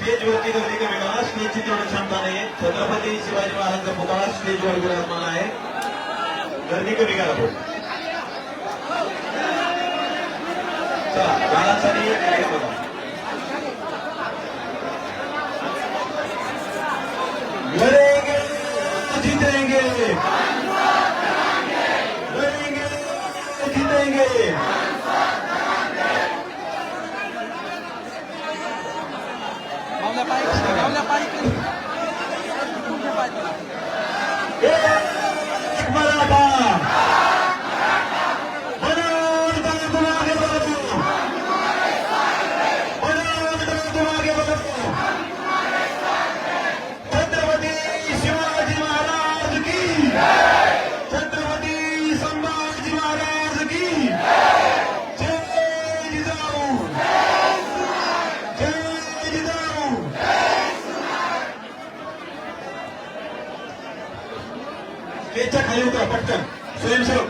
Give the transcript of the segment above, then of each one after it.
स्टेजवरती गर्दी कमी करा स्टेजची तेवढी क्षमता नाही छत्रपती शिवाजी महाराजांचा पुतळा स्टेजवर विराजमान आहे गर्दी कमी करा बोल चला बाळासाठी लढेंगे जीतेंगे लढेंगे जीतेंगे Yeah! स्टेजच्या खाली उतरा पटकन. स्वयंसेवक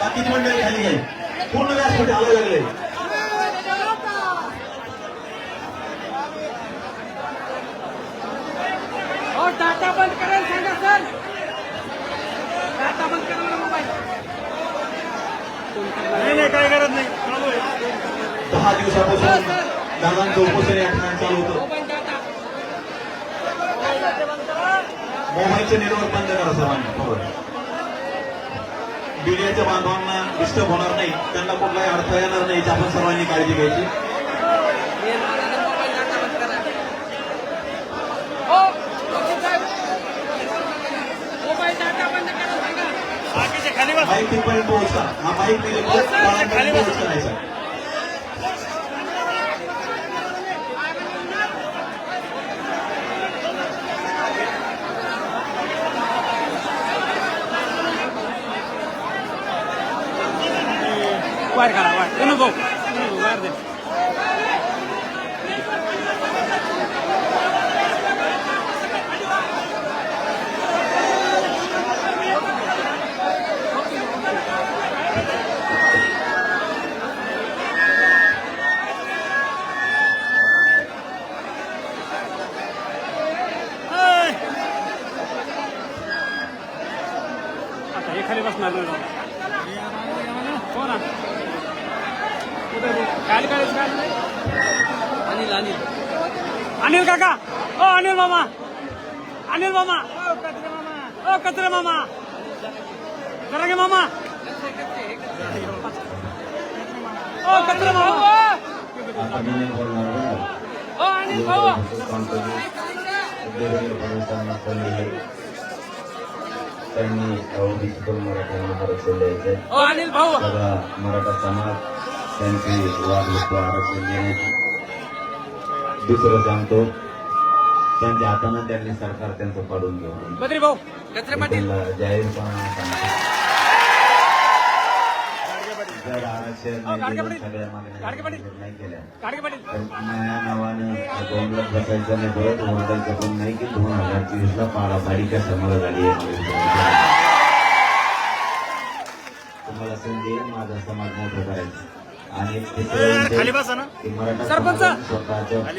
बाकीची मंडळी खाली घ्याय पूर्ण व्यासपीठ आलं लागले. हो टाटा बंद करायला सांगा सर. टाटा बंद करा ना मोबाईल. नाही नाही काय करत नाही. दहा दिवसापासून दादांचं उपोषण या ठिकाणी चालू होतं मोबाईल टाटा मोबाईलचे नेटवर्क बंद करा सर्वांनी बरोबर. मीडियाच्या बांधवांना डिस्टर्ब होणार नाही. त्यांना कुठलाही अडथळा येणार नाही. याची आपण सर्वांनी काळजी घ्यायची. माईक तिथपर्यंत पोहोचता हा माईक बसा. पोहोच करायचा বাইরে খারাপ বাইরে। গো বাইরে দেন खाली काढायचं काय अनिल अनिल. अनिल काका. ओ अनिल मामा. अनिल मामा. ओ कचरे मामा. जरा घे मामा. ओ कचरे मामा. हो अनिल भाऊ. त्यांनी ओबीसी मराठ्यांना आरक्षण द्यायचंय हो अनिल भाऊ. सगळा मराठा समाज त्यांची वागणूक आरक्षण देण्याची दुसरं सांगतो त्यांच्या हातानं त्यांनी सरकार त्यांचं पाडून घेऊ बद्री भाऊ कचरे पाटील त्यांना जाहीरपणाने सांगतो जर आरक्षण अहो, नाही गाडगे दिलं, पाटील. सगळ्या. मागण्या नाही केल्या तर नावानं बसायचं नाही परत ओरडायचं पण नाही की दोन हजार चोवीस ला कशामुळे झाली आहे तुम्हाला संधी माझा समाज मोठं करायचं आणि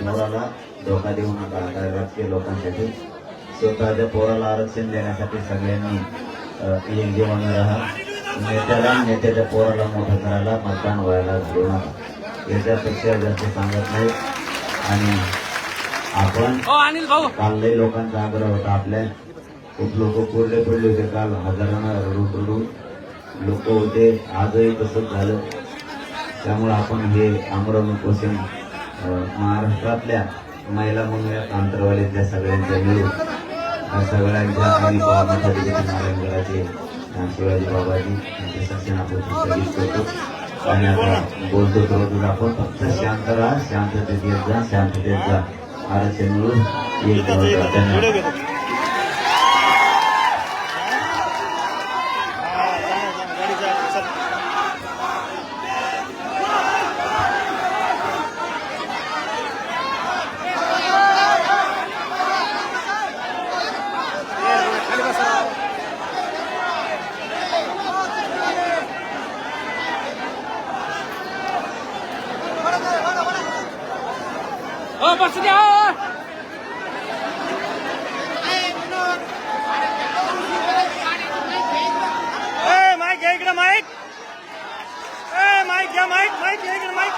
पोराला धोका देऊ नका काय राजकीय लोकांसाठी स्वतःच्या पोराला आरक्षण देण्यासाठी सगळ्यांनी अं, एकजीवानं राहा. नेत्याला नेत्याच्या पोराला मोठं करायला मतदान व्हायला घालू नका. याच्यापेक्षा जास्त सांगत नाही. आणि आपण काल लई लोकांचा आग्रह होता आपल्या. खूप लोक कोरडे पडले होते काल. हजारांना रडून रडून लोक होते. आजही तसंच झालं. त्यामुळं आपण हे आमरण उपोषण महाराष्ट्रातल्या महिला म्हणूयात आंतरवालीतल्या सगळ्यांच्या मिळून या सगळ्यांच्या आणि बाबासाठी नारायणगडाचे शिवाजी बाबाजी यांचे शासन आपण स्थगित करतो आणि आता बोलतो तर आपण फक्त शांत राहा शांततेत येत जा शांततेत जा. आरक्षण मिळून एक हो, बस द्या हो. ए माईक घ्या इकडे माईक ए माईक घ्या माईक माईक घ्या इकडे माईक